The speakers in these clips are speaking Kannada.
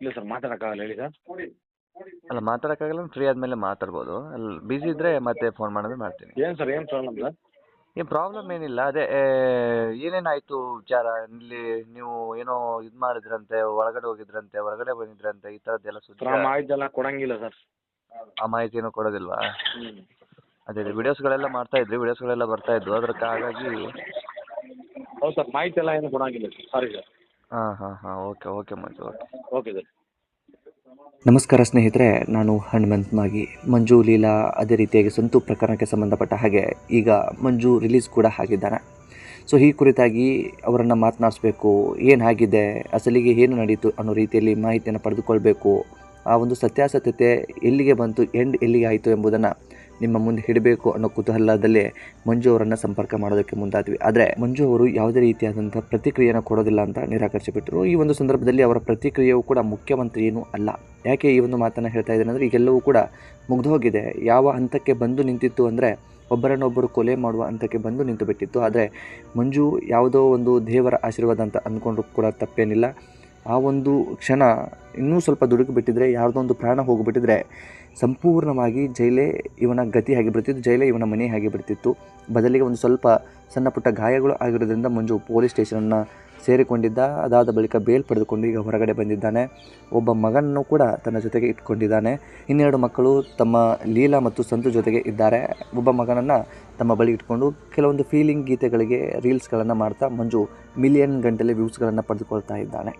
ಇಲ್ಲ ಸರ್ ಮಾತಾಡೋಕ್ಕಾಗಲ್ಲ ಹೇಳಿ ಸರ್. ಅಲ್ಲ ಮಾತಾಡೋಕ್ಕಾಗಲ್ಲ ಫ್ರೀ ಆದಮೇಲೆ ಮಾತಾಡ್ಬೋದು. ಅಲ್ಲಿ ಬಿಸಿ ಇದ್ರೆ ಮತ್ತೆ ಫೋನ್ ಮಾಡಿದ್ರೆ ಮಾಡ್ತೀನಿ. ಏನು ಸರ್ ಏನು ಪ್ರಾಬ್ಲಮ್ ಸರ್? ಏನು ಪ್ರಾಬ್ಲಮ್ ಏನಿಲ್ಲ ಅದೇ ಏನೇನಾಯಿತು ವಿಚಾರ? ಇಲ್ಲಿ ನೀವು ಏನೋ ಇದು ಮಾಡಿದ್ರಂತೆ ಒಳಗಡೆ ಹೋಗಿದ್ರಂತೆ ಹೊರಗಡೆ ಬಂದಿದ್ರಂತೆ ಈ ಥರದ್ದೆಲ್ಲ ಸುದ್ದಿ ಆ ಮಾಹಿತಿ ಎಲ್ಲ ಕೊಡಂಗಿಲ್ಲ ಸರ್. ಆ ಮಾಹಿತಿ ಕೊಡೋದಿಲ್ವಾ? ಹ್ಞೂ ಅದೇ ಅದೇ ವಿಡಿಯೋಸ್ಗಳೆಲ್ಲ ಮಾಡ್ತಾ ಇದ್ರಿ ವಿಡಿಯೋಸ್ಗಳೆಲ್ಲ ಬರ್ತಾ ಇದ್ವು ಅದಕ್ಕೆ ಹಾಗಾಗಿ ಹೌದು ಸರ್ ಮಾಹಿತಿ ಎಲ್ಲ ಏನು ಕೊಡಂಗಿಲ್ಲ ಸರ್. Sorry sir. ಹಾಂ ಹಾಂ ಹಾಂ okay okay Manju okay. Okay sir. ನಮಸ್ಕಾರ ಸ್ನೇಹಿತರೆ ನಾನು ಹನುಮಂತ್ ಮಾಗಿ ಮಂಜು ಲೀಲಾ ಅದೇ ರೀತಿಯಾಗಿ ಸಂತು ಪ್ರಕರಣಕ್ಕೆ ಸಂಬಂಧಪಟ್ಟ ಹಾಗೆ ಈಗ ಮಂಜು ರಿಲೀಸ್ ಕೂಡ ಆಗಿದ್ದಾನೆ. ಸೊ ಈ ಕುರಿತಾಗಿ ಅವರನ್ನು ಮಾತನಾಡಿಸ್ಬೇಕು ಆಗಿದೆ ಅಸಲಿಗೆ ಏನು ನಡೀತು ಅನ್ನೋ ರೀತಿಯಲ್ಲಿ ಮಾಹಿತಿಯನ್ನು ಪಡೆದುಕೊಳ್ಬೇಕು ಆ ಒಂದು ಸತ್ಯಾಸತ್ಯತೆ ಎಲ್ಲಿಗೆ ಬಂತು ಎಂಡ್ ಎಲ್ಲಿಗೆ ಆಯಿತು ಎಂಬುದನ್ನು ನಿಮ್ಮ ಮುಂದೆ ಹಿಡಬೇಕು ಅನ್ನೋ ಕುತೂಹಲದಲ್ಲಿ ಮಂಜು ಅವರನ್ನು ಸಂಪರ್ಕ ಮಾಡೋದಕ್ಕೆ ಮುಂದಾದ್ವಿ. ಆದರೆ ಮಂಜು ಅವರು ಯಾವುದೇ ರೀತಿಯಾದಂಥ ಪ್ರತಿಕ್ರಿಯೆಯನ್ನು ಕೊಡೋದಿಲ್ಲ ಅಂತ ನಿರಾಕರಿಸಿಬಿಟ್ಟರು ಈ ಒಂದು ಸಂದರ್ಭದಲ್ಲಿ ಅವರ ಪ್ರತಿಕ್ರಿಯೆಯು ಕೂಡ ಮುಖ್ಯಮಂತ್ರಿ ಏನೂ ಅಲ್ಲ. ಯಾಕೆ ಈ ಒಂದು ಮಾತನ್ನು ಹೇಳ್ತಾ ಇದ್ದೇನೆ ಅಂದರೆ, ಈಗೆಲ್ಲವೂ ಕೂಡ ಮುಗ್ದು ಹೋಗಿದೆ ಯಾವ ಹಂತಕ್ಕೆ ಬಂದು ನಿಂತಿತ್ತು ಅಂದರೆ, ಒಬ್ಬರನ್ನೊಬ್ಬರು ಕೊಲೆ ಮಾಡುವ ಹಂತಕ್ಕೆ ಬಂದು ನಿಂತು ಬಿಟ್ಟಿತ್ತು ಆದರೆ ಮಂಜು ಯಾವುದೋ ಒಂದು ದೇವರ ಆಶೀರ್ವಾದ ಅಂತ ಅಂದ್ಕೊಂಡ್ರು ಕೂಡ ತಪ್ಪೇನಿಲ್ಲ. ಆ ಒಂದು ಕ್ಷಣ ಇನ್ನೂ ಸ್ವಲ್ಪ ದುಡುಕು ಬಿಟ್ಟಿದ್ರೆ, ಯಾರ್ದೋ ಒಂದು ಪ್ರಾಣ ಹೋಗಿಬಿಟ್ಟಿದ್ರೆ ಸಂಪೂರ್ಣವಾಗಿ ಜೈಲೇ ಇವನ ಗತಿ ಆಗಿಬಿಡ್ತಿತ್ತು ಜೈಲೇ ಇವನ ಮನೆ ಆಗಿಬಿಡ್ತಿತ್ತು ಬದಲಿಗೆ ಒಂದು ಸ್ವಲ್ಪ ಸಣ್ಣ ಪುಟ್ಟ ಗಾಯಗಳು ಆಗಿರೋದ್ರಿಂದ ಮಂಜು ಪೊಲೀಸ್ ಸ್ಟೇಷನನ್ನು ಸೇರಿಕೊಂಡಿದ್ದ. ಅದಾದ ಬಳಿಕ ಬೇಲ್ ಪಡೆದುಕೊಂಡು ಈಗ ಹೊರಗಡೆ ಬಂದಿದ್ದಾನೆ. ಒಬ್ಬ ಮಗನನ್ನು ಕೂಡ ತನ್ನ ಜೊತೆಗೆ ಇಟ್ಕೊಂಡಿದ್ದಾನೆ. ಇನ್ನೆರಡು ಮಕ್ಕಳು ತಮ್ಮ ಲೀಲಾ ಮತ್ತು ಸಂತು ಜೊತೆಗೆ ಇದ್ದಾರೆ. ಒಬ್ಬ ಮಗನನ್ನು ತಮ್ಮ ಬಳಿ ಇಟ್ಕೊಂಡು ಕೆಲವೊಂದು ಫೀಲಿಂಗ್ ಗೀತೆಗಳಿಗೆ ರೀಲ್ಸ್ಗಳನ್ನು ಮಾಡ್ತಾ ಮಂಜು ಮಿಲಿಯನ್ ಗಂಟಲೆ ವ್ಯೂಸ್ಗಳನ್ನು ಪಡೆದುಕೊಳ್ತಾ ಇದ್ದಾನೆ.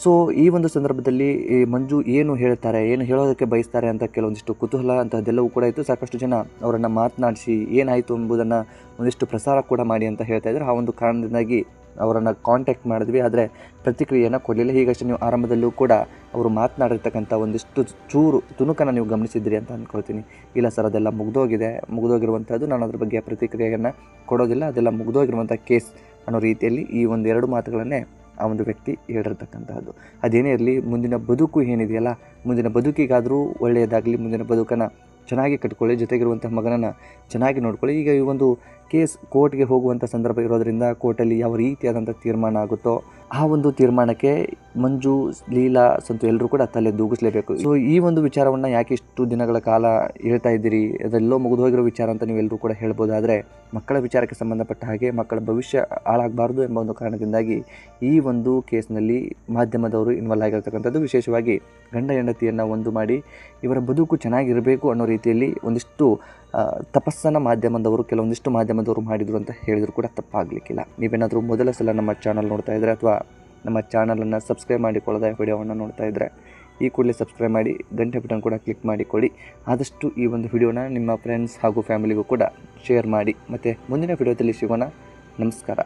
ಸೊ, ಈ ಒಂದು ಸಂದರ್ಭದಲ್ಲಿ ಈ ಮಂಜು ಏನು ಹೇಳ್ತಾರೆ, ಏನು ಹೇಳೋದಕ್ಕೆ ಬಯಸ್ತಾರೆ ಅಂತ ಕೆಲವೊಂದಿಷ್ಟು ಕುತೂಹಲ ಅಂತಹದ್ದೆಲ್ಲವೂ ಕೂಡ ಇತ್ತು. ಸಾಕಷ್ಟು ಜನ ಅವರನ್ನು ಮಾತನಾಡಿಸಿ ಏನಾಯಿತು ಎಂಬುದನ್ನು ಒಂದಿಷ್ಟು ಪ್ರಸಾರ ಕೂಡ ಮಾಡಿ ಅಂತ ಹೇಳ್ತಾ ಇದ್ದಾರೆ ಆ ಒಂದು ಕಾರಣದಿಂದಾಗಿ ಅವರನ್ನು ಕಾಂಟ್ಯಾಕ್ಟ್ ಮಾಡಿದ್ವಿ, ಆದರೆ ಪ್ರತಿಕ್ರಿಯೆಯನ್ನು ಕೊಡಲಿಲ್ಲ. ಹೀಗಷ್ಟೇ ನೀವು ಆರಂಭದಲ್ಲೂ ಕೂಡ ಅವರು ಮಾತನಾಡಿರ್ತಕ್ಕಂಥ ಒಂದಿಷ್ಟು ಚೂರು ತುಣುಕನ್ನು ನೀವು ಗಮನಿಸಿದ್ರಿ ಅಂತ ಅಂದ್ಕೊಳ್ತೀನಿ ಇಲ್ಲ ಸರ್, ಅದೆಲ್ಲ ಮುಗ್ದೋಗಿದೆ. ಮುಗ್ದೋಗಿರುವಂಥದ್ದು ನಾನು ಅದ್ರ ಬಗ್ಗೆ ಪ್ರತಿಕ್ರಿಯೆಯನ್ನು ಕೊಡೋದಿಲ್ಲ. ಅದೆಲ್ಲ ಮುಗ್ದೋಗಿರುವಂಥ ಕೇಸ್ ಅನ್ನೋ ರೀತಿಯಲ್ಲಿ ಈ ಒಂದು ಎರಡು ಮಾತುಗಳನ್ನೇ ಆ ಒಂದು ವ್ಯಕ್ತಿ ಹೇಳಿರ್ತಕ್ಕಂಥದ್ದು ಅದೇನೇ ಇರಲಿ, ಮುಂದಿನ ಬದುಕು ಏನಿದೆಯಲ್ಲ, ಮುಂದಿನ ಬದುಕಿಗಾದರೂ ಒಳ್ಳೆಯದಾಗಲಿ, ಮುಂದಿನ ಬದುಕನ್ನು ಚೆನ್ನಾಗಿ ಕಟ್ಕೊಳ್ಳಿ ಜೊತೆಗಿರುವಂಥ ಮಗನನ್ನು ಚೆನ್ನಾಗಿ ನೋಡ್ಕೊಳ್ಳಿ. ಈಗ ಈ ಒಂದು ಕೇಸ್ ಕೋರ್ಟ್ಗೆ ಹೋಗುವಂಥ ಸಂದರ್ಭ ಇರೋದರಿಂದ ಕೋರ್ಟಲ್ಲಿ ಯಾವ ರೀತಿಯಾದಂಥ ತೀರ್ಮಾನ ಆಗುತ್ತೋ, ಆ ಒಂದು ತೀರ್ಮಾನಕ್ಕೆ ಮಂಜು, ಲೀಲಾ ಸಂತು ಎಲ್ಲರೂ ಕೂಡ ತಲೆ ದೂಗಿಸ್ಲೇಬೇಕು. ಸೊ ಈ ಒಂದು ವಿಚಾರವನ್ನು ಯಾಕೆ ಇಷ್ಟು ದಿನಗಳ ಕಾಲ ಹೇಳ್ತಾ ಇದ್ದೀರಿ? ಅದೆಲ್ಲೋ ಮುಗಿದು ಹೋಗಿರೋ ವಿಚಾರ ಅಂತ ನೀವೆಲ್ಲರೂ ಕೂಡ ಹೇಳ್ಬೋದಾದರೆ, ಮಕ್ಕಳ ವಿಚಾರಕ್ಕೆ ಸಂಬಂಧಪಟ್ಟ ಹಾಗೆ ಮಕ್ಕಳ ಭವಿಷ್ಯ ಹಾಳಾಗಬಾರ್ದು ಎಂಬ ಒಂದು ಕಾರಣದಿಂದಾಗಿ ಈ ಒಂದು ಕೇಸ್ನಲ್ಲಿ ಮಾಧ್ಯಮದವರು ಇನ್ವಾಲ್ವ್ ಆಗಿರ್ತಕ್ಕಂಥದ್ದು ವಿಶೇಷವಾಗಿ ಗಂಡ ಹೆಂಡತಿಯನ್ನು ಒಂದು ಮಾಡಿ, ಇವರ ಬದುಕು ಚೆನ್ನಾಗಿರಬೇಕು ಅನ್ನೋ ರೀತಿಯಲ್ಲಿ ಒಂದಿಷ್ಟು ತಪಸ್ಸನ್ನು ಮಾಧ್ಯಮದವರು, ಕೆಲವೊಂದಿಷ್ಟು ಮಾಧ್ಯಮದವರು ಮಾಡಿದರು ಅಂತ ಹೇಳಿದ್ರು ಕೂಡ ತಪ್ಪಾಗಲಿಕ್ಕಿಲ್ಲ. ನೀವೇನಾದರೂ ಮೊದಲ ಸಲ ನಮ್ಮ ಚಾನಲ್ ನೋಡ್ತಾ ಇದ್ದರೆ ಅಥವಾ ನಮ್ಮ ಚಾನಲನ್ನು ಸಬ್ಸ್ಕ್ರೈಬ್ ಮಾಡಿಕೊಳ್ಳದೆ ವಿಡಿಯೋವನ್ನು ನೋಡ್ತಾ ಇದ್ದರೆ ಈ ಕೂಡಲೇ ಸಬ್ಸ್ಕ್ರೈಬ್ ಮಾಡಿ, ಗಂಟೆ ಬಟನ್ ಕೂಡ ಕ್ಲಿಕ್ ಮಾಡಿಕೊಡಿ ಆದಷ್ಟು ಈ ಒಂದು ವಿಡಿಯೋನ ನಿಮ್ಮ ಫ್ರೆಂಡ್ಸ್ ಹಾಗೂ ಫ್ಯಾಮಿಲಿಗೂ ಕೂಡ ಶೇರ್ ಮಾಡಿ. ಮತ್ತು ಮುಂದಿನ ವಿಡಿಯೋದಲ್ಲಿ ಸಿಗೋಣ. ನಮಸ್ಕಾರ.